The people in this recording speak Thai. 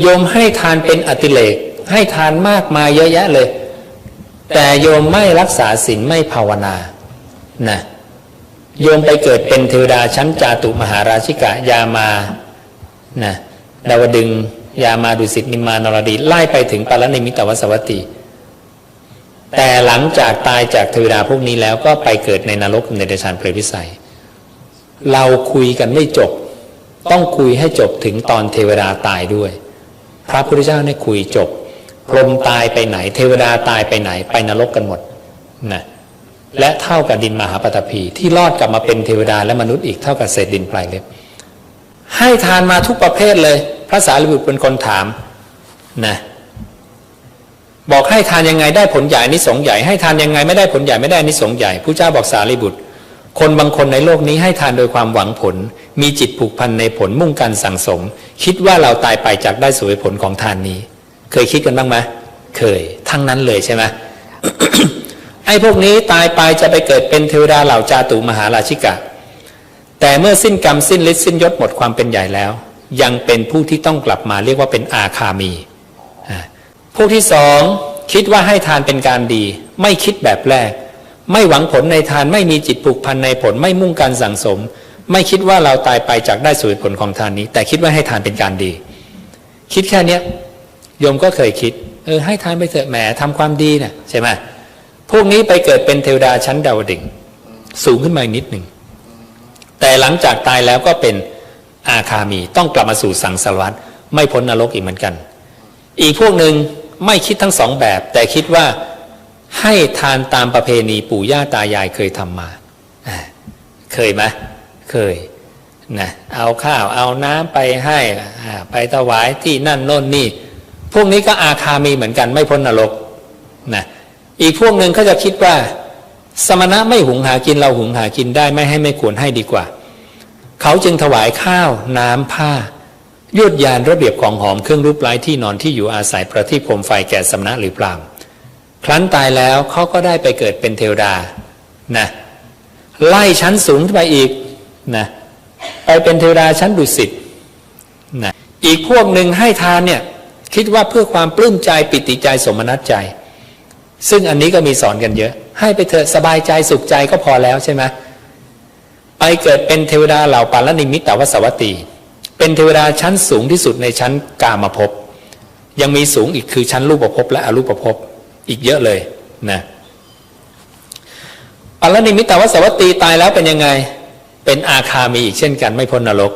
โยมให้ทานเป็นอติเลก ให้ทานมากมายเยอะแยะเลย แต่โยมไม่รักษาศีลไม่ภาวนานะโยมไปเกิดเป็นเทวดาชั้นจาตุมหาราชิกะยามานะดาวดึงยามาดุสิตนิมมานรดีไล่ไปถึงปารณิมิตวสวัตติ แต่หลังจากตายจากเทวดาพวกนี้แล้วก็ไปเกิดในนรกในเดชานเปรตวิสัย เราคุยกันไม่จบ ต้องคุยให้จบถึงตอนเทวดาตายด้วย พระพุทธเจ้าเนี่ยคุยจบ พรหมตายไปไหน เทวดาตายไปไหน ไปนรกกันหมดนะและเท่ากับดินมหาปฐพีที่รอดกลับมาเป็นเทวดาและมนุษย์อีกเท่ากับเศษดินปลายเล็บให้ทานมาทุกประเภทเลย พระสารีบุตรเป็นคนถามนะบอกให้ทานยังไงได้ผลใหญ่นิสงใหญ่ให้ทานยังไงไม่ได้ผลใหญ่ไม่ได้นิสงใหญ่ผู้เจ้าบอกสารีบุตร คนบางคนในโลกนี้ให้ทานโดยความหวังผล มีจิตผูกพันในผลมุ่งการสั่งสม คิดว่าเราตายไปจากได้สวยผลของทานนี้ เคยคิดกันบ้างไหมเคย ทั้งนั้นเลยใช่ไหมไอ้พวกนี้ตายไปจะไปเกิดเป็นเทวดาเหล่าจาตุมหาราชิกะ แต่เมื่อสิ้นกรรมสิ้นฤทธิ์สิ้นยศหมดความเป็นใหญ่แล้ว ยังเป็นผู้ที่ต้องกลับมาเรียกว่าเป็นอาคามีอ่าผู้ที่สองคิดว่าให้ทานเป็นการดี ไม่คิดแบบแรก ไม่หวังผลในทานไม่มีจิตผูกพันในผลไม่มุ่งการสั่งสม ไม่คิดว่าเราตายไปจากได้สู่ผลของทานนี้ แต่คิดว่าให้ทานเป็นการดี คิดแค่เนี้ยโยมก็เคยคิด เออ ให้ทานไปเถอะแหมทำความดีนะ่ะใช่ไหมพวกนี้ไปเกิดเป็นเทวดาชั้นดาวดึงส์สูงขึ้นมาอีกนิดหนึ่งแต่หลังจากตายแล้วก็เป็นอาคามีต้องกลับมาสู่สังสารวัฏไม่พ้นนรกอีกเหมือนกัน อีกพวกหนึ่งไม่คิดทั้งสองแบบ แต่คิดว่าให้ทานตามประเพณีปู่ย่าตายายเคยทำมา เคยไหม เคยนะเอาข้าวเอาน้ำไปให้ไปถวายที่นั่นโน่นนี่ พวกนี้ก็อาคามีเหมือนกันไม่พ้นนรกนะอีกพวกหนึ่งเขาจะคิดว่า สมณะไม่หุงหากินเราหุงหากินได้ไม่ให้ไม่ควรให้ดีกว่า เขาจึงถวายข้าวน้ำผ้ายวดยานระเบียบของหอมเครื่องรูปไล้ที่นอนที่อยู่อาศัยประทีปโคมไฟแก่สมณะหรือพรามครั้นตายแล้วเขาก็ได้ไปเกิดเป็นเทวดานะไล่ชั้นสูงไปอีก นะไปเป็นเทวดาชั้นดุสิตนะอีกพวกหนึ่งให้ทานเนี่ยคิดว่าเพื่อความปลื้มใจปิติใจสมนัตใจ ซึ่งอันนี้ก็มีสอนกันเยอะ ให้ไปเถอะสบายใจสุขใจก็พอแล้วใช่ไหมไปเกิดเป็นเทวดาเหล่าปาลนิมิตตวสวัตี เป็นเทวดาชั้นสูงที่สุดในชั้นกามภพยังมีสูงอีกคือชั้นรูปภพและอรูปภพอีกเยอะเลยนะปาลนิมิตตวสวัตีตายแล้วเป็นยังไง เป็นอาคามีอีกเช่นกันไม่พ้นนรก